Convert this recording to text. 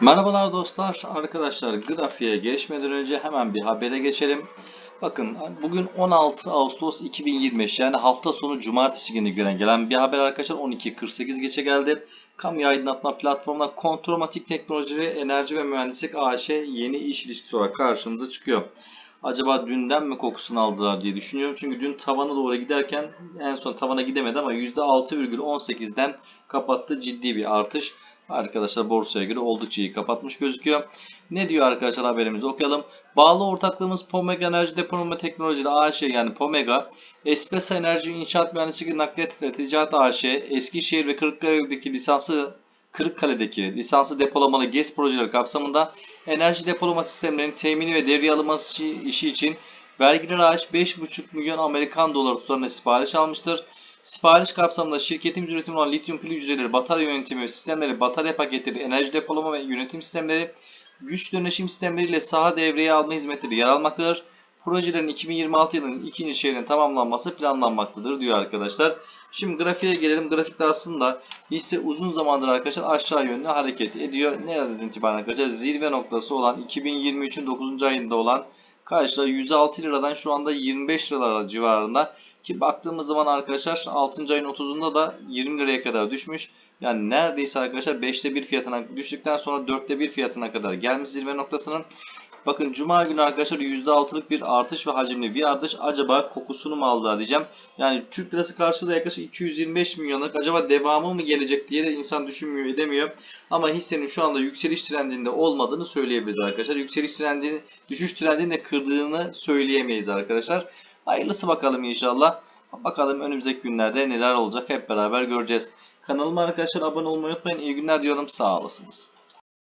Merhabalar dostlar. Arkadaşlar grafiğe geçmeden önce hemen bir habere geçelim. Bakın bugün 16 Ağustos 2025 yani hafta sonu cumartesi günü gören gelen bir haber arkadaşlar 12.48 geçe geldi. Kamu aydınlatma platformuna Kontromatik Teknolojileri Enerji ve Mühendislik AŞ yeni iş ilişkisi olarak karşımıza çıkıyor. Acaba dünden mi kokusunu aldılar diye düşünüyorum. Çünkü dün tavana doğru giderken en son tavana gidemedi ama %6,18'den kapattı ciddi bir artış. Arkadaşlar borsaya göre oldukça iyi kapatmış gözüküyor. Ne diyor arkadaşlar haberimizi okuyalım. Bağlı ortaklığımız Pomega Enerji Depolama Teknolojileri AŞ yani Pomega, Espresso Enerji İnşaat Mühendisliği Nakliyat ve Ticaret AŞ, Eskişehir ve Kırıkkale'deki lisanslı Kırıkkale'deki lisanslı depolamalı GES projeleri kapsamında enerji depolama sistemlerinin temini ve devreye alınması işi için vergiler hariç 5,5 milyon Amerikan doları tutarında sipariş almıştır. Sipariş kapsamında şirketimiz üretimi olan lityum pil hücreleri, batarya yönetimi sistemleri, batarya paketleri, enerji depolama ve yönetim sistemleri, güç dönüşüm sistemleriyle saha devreye alma hizmetleri yer almaktadır. Projelerin 2026 yılının ikinci çeyreğinin tamamlanması planlanmaktadır diyor arkadaşlar. Şimdi grafiğe gelelim. Grafikte aslında hisse uzun zamandır arkadaşlar aşağı yönlü hareket ediyor. Nereden itibaren arkadaşlar? Zirve noktası olan 2023'ün 9. ayında olan karşıda 106 liradan şu anda 25 liralar civarında. Ki baktığımız zaman arkadaşlar 6. ayın 30'unda da 20 liraya kadar düşmüş. Yani neredeyse arkadaşlar 5'te 1 fiyatına düştükten sonra 4'te 1 fiyatına kadar gelmiş zirve noktasının. Bakın cuma günü arkadaşlar %6'lık bir artış ve hacimli bir artış. Acaba kokusunu mu aldılar diyeceğim. Yani Türk lirası karşılığı yaklaşık 225 milyonluk. Acaba devamı mı gelecek diye de insan düşünmüyor edemiyor. Ama hissenin şu anda yükseliş trendinde olmadığını söyleyebiliriz arkadaşlar. Yükseliş trendini, düşüş trendini de kırdığını söyleyemeyiz arkadaşlar. Hayırlısı bakalım inşallah. Bakalım önümüzdeki günlerde neler olacak hep beraber göreceğiz. Kanalıma arkadaşlar abone olmayı unutmayın. İyi günler diyorum. Sağ olasınız.